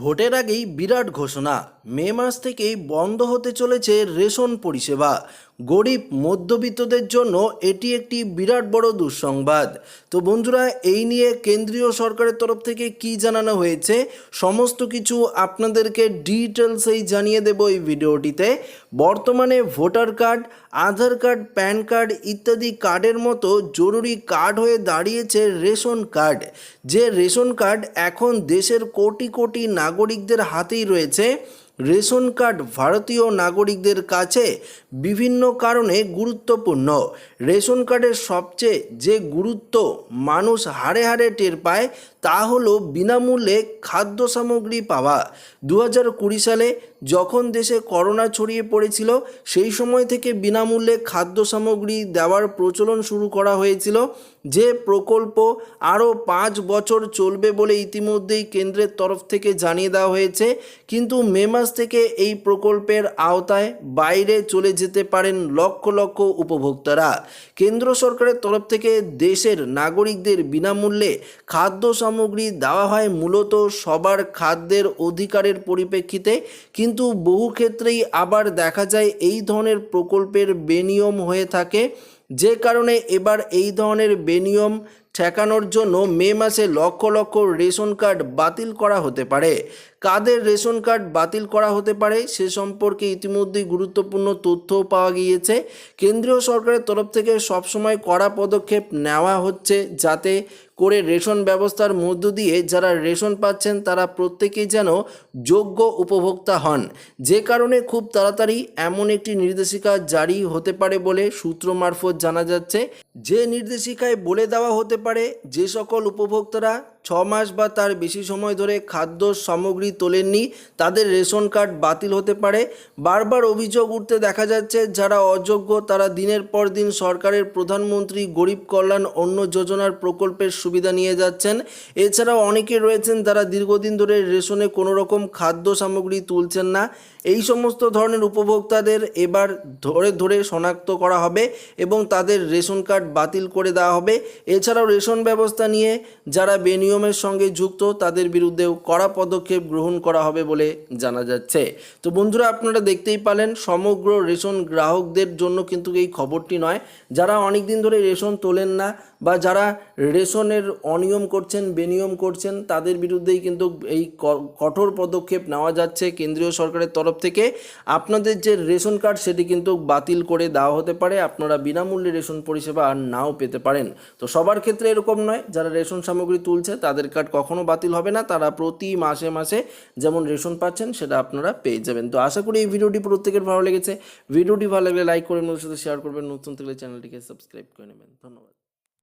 ভোটের আগেই বিরাট ঘোষণা। মে মাস থেকেই বন্ধ হতে চলেছে রেশন পরিষেবা। গরিব মধ্যবিত্তদের জন্য এটি একটি বিরাট বড় দুঃসংবাদ। তো বন্ধুরা, এই নিয়ে কেন্দ্রীয় সরকারের তরফ থেকে কি জানানো হয়েছে, সমস্ত কিছু আপনাদেরকে ডিটেলসেই জানিয়ে দেব এই ভিডিওটিতে। বর্তমানে voter card, Aadhaar card, PAN card ইত্যাদি কার্ডের মতো জরুরি কার্ড হয়ে দাঁড়িয়েছে রেশন কার্ড। যে রেশন কার্ড এখন দেশের কোটি কোটি নাগরিকদের হাতেই রয়েছে। রেশন কার্ড ভারতীয় নাগরিকদের কাছে বিভিন্ন কারণে গুরুত্বপূর্ণ। রেশন কার্ডের সবচেয়ে যে গুরুত্ব মানুষ হারে হারে টের পায় তা হলো বিনামূল্যে খাদ্য সামগ্রী পাওয়া। দু হাজার কুড়ি সালে যখন দেশে করোনা ছড়িয়ে পড়েছিল, সেই সময় থেকে বিনামূল্যে খাদ্য সামগ্রী দেওয়ার প্রচলন শুরু করা হয়েছিল। যে প্রকল্প আরও পাঁচ বছর চলবে বলে ইতিমধ্যেই কেন্দ্রের তরফ থেকে জানিয়ে দেওয়া হয়েছে, কিন্তু মে মাস থেকে এই প্রকল্পের আওতায় বাইরে চলে যেতে পারেন লক্ষ লক্ষ উপভোক্তারা। কেন্দ্র সরকারের তরফ থেকে দেশের নাগরিকদের বিনামূল্যে খাদ্য সামগ্রী দেওয়া হয় মূলত সবার খাদ্যের অধিকারের পরিপ্রেক্ষিতে, কিন্তু বহু ক্ষেত্রেই আবার দেখা যায় এই ধরনের প্রকল্পের বেনিয়ম হয়ে থাকে। যে কারণে এবার এই ধরনের বেনিয়ম ঠেকানোর জন্য মে মাসে লক্ষ লক্ষ রেশন কার্ড বাতিল করা হতে পারে। কাদের রেশন কার্ড বাতিল করা হতে পারে সে সম্পর্কে ইতিমধ্যেই গুরুত্বপূর্ণ তথ্যও পাওয়া গিয়েছে। কেন্দ্রীয় সরকারের তরফ থেকে সবসময় কড়া পদক্ষেপ নেওয়া হচ্ছে যাতে করে রেশন ব্যবস্থার মধ্য দিয়ে যারা রেশন পাচ্ছেন তারা প্রত্যেকেই যেন যোগ্য উপভোক্তা হন। যে কারণে খুব তাড়াতাড়ি এমন একটি নির্দেশিকা জারি হতে পারে বলে সূত্র মারফত জানা যাচ্ছে। যে নির্দেশিকায় বলে দেওয়া হতে পারে যে সকল উপভোক্তারা ছ মাস বা তার বেশি সময় ধরে খাদ্য সামগ্রী তোলেননি, তাদের রেশন কার্ড বাতিল হতে পারে। বারবার অভিযোগ উঠতে দেখা যাচ্ছে, যারা অযোগ্য, তারা দিনের পর দিন সরকারের প্রধানমন্ত্রী গরিব কল্যাণ অন্য যোজনার প্রকল্পের সুবিধা নিয়ে যাচ্ছেন। এছাড়াও অনেকে রয়েছেন তারা দীর্ঘদিন ধরে রেশনে কোনো রকম খাদ্য সামগ্রী তুলছেন না। এই সমস্ত ধরনের উপভোক্তাদের এবার ধরে ধরে শনাক্ত করা হবে এবং তাদের রেশন কার্ড বাতিল করে দেওয়া হবে। এছাড়াও রেশন ব্যবস্থা নিয়ে যারা বেনিয়মের সঙ্গে যুক্ত, তাদের বিরুদ্ধেও কড়া পদক্ষেপ গ্রহণ করা হবে বলে জানা যাচ্ছে। তো বন্ধুরা, আপনারা দেখতেই পালেন, সমগ্র রেশন গ্রাহকদের জন্য কিন্তু এই খবরটি নয়। যারা অনেক দিন ধরে রেশন তোলেন না বা যারা রেশনের অনিয়ম করছেন, বেনিয়ম করছেন, তাদের বিরুদ্ধেই কিন্তু এই কঠোর পদক্ষেপ নেওয়া যাচ্ছে কেন্দ্রীয় সরকারের তরফ থেকে। আপনাদের যে রেশন কার্ড, সেটি কিন্তু বাতিল করে দেওয়া হতে পারে। আপনারা বিনামূল্যে রেশন পরিষেবা আর নাও পেতে পারেন। তো সবার ক্ষেত্রে এরকম নয়। যারা রেশন সামগ্রী তুলছে তাদের কার্ড কখনো বাতিল হবে না। তারা প্রতি মাসে মাসে যেমন রেশন পাচ্ছেন, সেটা আপনারা পেয়ে যাবেন। তো আশা করি এই ভিডিওটি প্রত্যেকের ভালো লেগেছে। ভিডিওটি ভালো লাগলে লাইক করে নতুন সাথে শেয়ার করবেন। নতুন থাকলে চ্যানেলটিকে সাবস্ক্রাইব করে নেবেন। ধন্যবাদ।